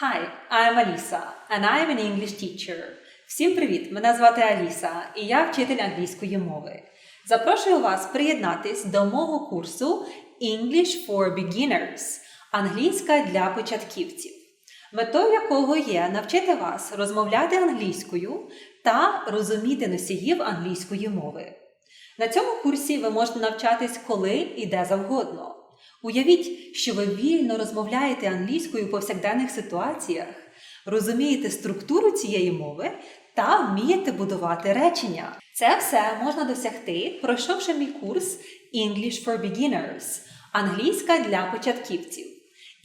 Hi, I'm Alisa, and I'm an English teacher. Всім привіт! Мене звати Аліса, і я вчитель англійської мови. Запрошую вас приєднатись до мого курсу English for Beginners англійська для початківців, метою якого є навчити вас розмовляти англійською та розуміти носіїв англійської мови. На цьому курсі ви можете навчатись коли і де завгодно. Уявіть, що ви вільно розмовляєте англійською у повсякденних ситуаціях, розумієте структуру цієї мови та вмієте будувати речення. Це все можна досягти, пройшовши мій курс English for Beginners англійська для початківців.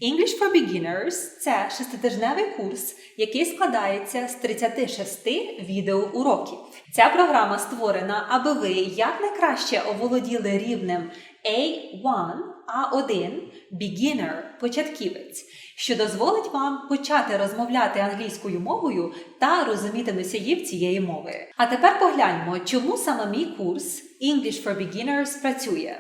English for Beginners це шеститижневий курс, який складається з 36 відеоуроків. Ця програма створена, аби ви якнайкраще оволоділи рівнем A1, A1 Beginner початківець, що дозволить вам почати розмовляти англійською мовою та розуміти носіїв цієї мови. А тепер погляньмо, чому саме мій курс English for Beginners працює.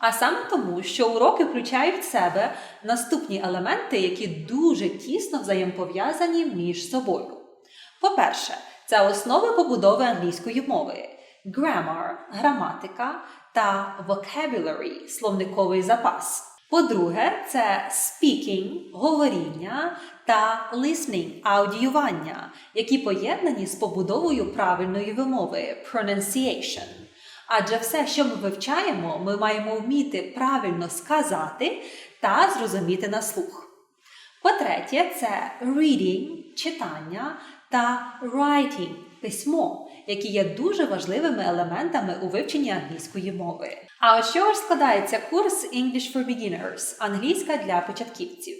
А саме тому, що уроки включають в себе наступні елементи, які дуже тісно взаємопов'язані між собою. По-перше, це основи побудови англійської мови, grammar – граматика та vocabulary – словниковий запас. По-друге, це speaking – говоріння та listening – аудіювання, які поєднані з побудовою правильної вимови pronunciation. Адже все, що ми вивчаємо, ми маємо вміти правильно сказати та зрозуміти на слух. По-третє, це reading читання та writing письмо, які є дуже важливими елементами у вивченні англійської мови. А з чого ж складається курс English for Beginners англійська для початківців?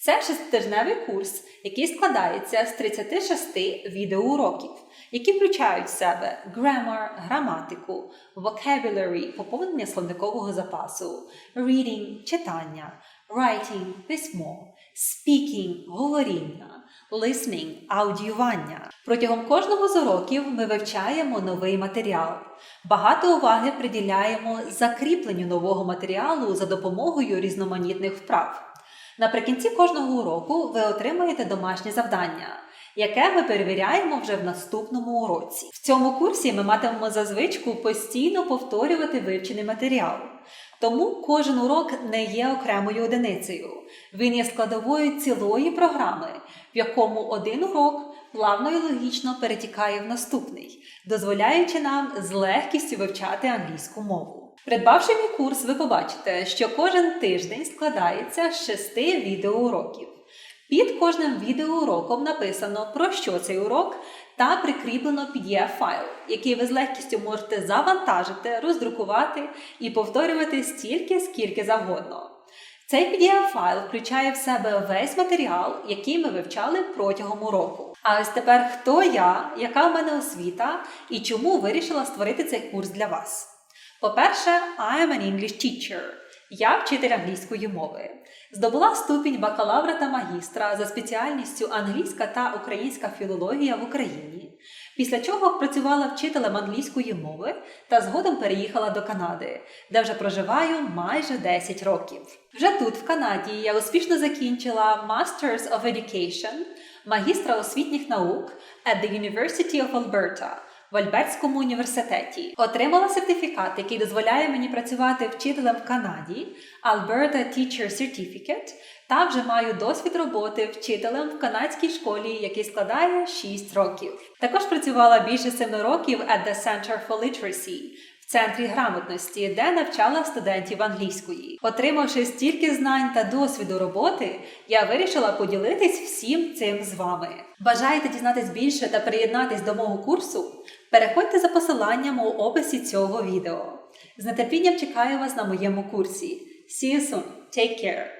Це шеститижневий курс, який складається з 36 відеоуроків, які включають в себе grammar, граматику, vocabulary – поповнення словникового запасу, reading – читання, writing – письмо, speaking – говоріння, listening – аудіювання. Протягом кожного з уроків ми вивчаємо новий матеріал. Багато уваги приділяємо закріпленню нового матеріалу за допомогою різноманітних вправ. Наприкінці кожного уроку ви отримаєте домашнє завдання, яке ми перевіряємо вже в наступному уроці. В цьому курсі ми матимемо за звичку постійно повторювати вивчений матеріал. Тому кожен урок не є окремою одиницею. Він є складовою цілої програми, в якому один урок плавно і логічно перетікає в наступний, дозволяючи нам з легкістю вивчати англійську мову. Придбавши мій курс, ви побачите, що кожен тиждень складається з шести відеоуроків. Під кожним відеоуроком написано, про що цей урок, та прикріплено PDF-файл, який ви з легкістю можете завантажити, роздрукувати і повторювати стільки, скільки завгодно. Цей PDF-файл включає в себе весь матеріал, який ми вивчали протягом уроку. А ось тепер хто я, яка в мене освіта і чому вирішила створити цей курс для вас. По-перше, I am an English teacher. Я вчитель англійської мови. Здобула ступінь бакалавра та магістра за спеціальністю англійська та українська філологія в Україні. Після чого працювала вчителем англійської мови та згодом переїхала до Канади, де вже проживаю майже 10 років. Вже тут, в Канаді, я успішно закінчила Masters of Education, магістра освітніх наук at the University of Alberta в Альбертському університеті. Отримала сертифікат, який дозволяє мені працювати вчителем в Канаді, Alberta Teacher Certificate, та вже маю досвід роботи вчителем в канадській школі, який складає 6 років. Також працювала більше 7 років at the Center for Literacy, центрі грамотності, де навчала студентів англійської. Отримавши стільки знань та досвіду роботи, я вирішила поділитись всім цим з вами. Бажаєте дізнатись більше та приєднатись до мого курсу? Переходьте за посиланням у описі цього відео. З нетерпінням чекаю вас на моєму курсі. See you soon. Take care!